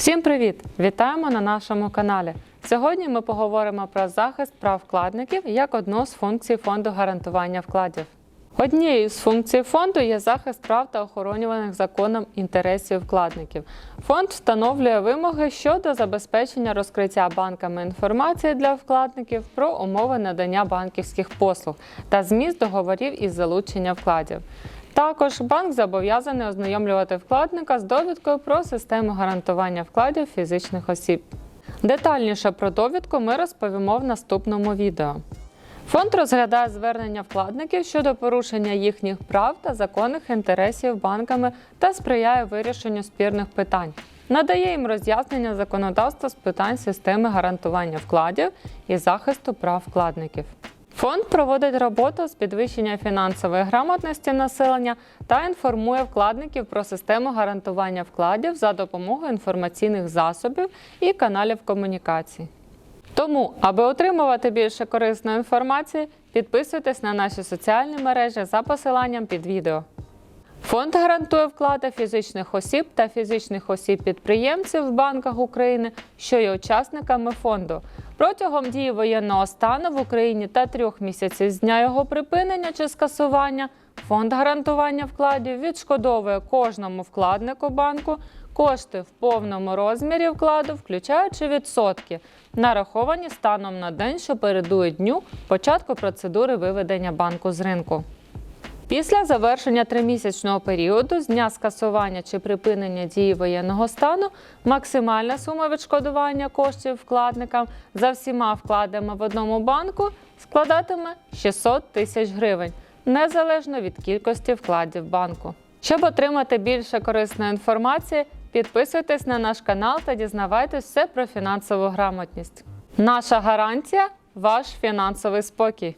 Всім привіт! Вітаємо на нашому каналі. Сьогодні ми поговоримо про захист прав вкладників як одну з функцій фонду гарантування вкладів. Однією з функцій фонду є захист прав та охоронюваних законом інтересів вкладників. Фонд встановлює вимоги щодо забезпечення розкриття банками інформації для вкладників про умови надання банківських послуг та зміст договорів із залучення вкладів. Також банк зобов'язаний ознайомлювати вкладника з довідкою про систему гарантування вкладів фізичних осіб. Детальніше про довідку ми розповімо в наступному відео. Фонд розглядає звернення вкладників щодо порушення їхніх прав та законних інтересів банками та сприяє вирішенню спірних питань. Надає їм роз'яснення законодавства з питань системи гарантування вкладів і захисту прав вкладників. Фонд проводить роботу з підвищення фінансової грамотності населення та інформує вкладників про систему гарантування вкладів за допомогою інформаційних засобів і каналів комунікації. Тому, аби отримувати більше корисної інформації, підписуйтесь на наші соціальні мережі за посиланням під відео. Фонд гарантує вклади фізичних осіб та фізичних осіб-підприємців в банках України, що є учасниками фонду. Протягом дії воєнного стану в Україні та трьох місяців з дня його припинення чи скасування фонд гарантування вкладів відшкодовує кожному вкладнику банку кошти в повному розмірі вкладу, включаючи відсотки, нараховані станом на день, що передує дню початку процедури виведення банку з ринку. Після завершення тримісячного періоду з дня скасування чи припинення дії воєнного стану максимальна сума відшкодування коштів вкладникам за всіма вкладами в одному банку складатиме 600 тисяч гривень, незалежно від кількості вкладів банку. Щоб отримати більше корисної інформації, підписуйтесь на наш канал та дізнавайтесь все про фінансову грамотність. Наша гарантія ваш фінансовий спокій.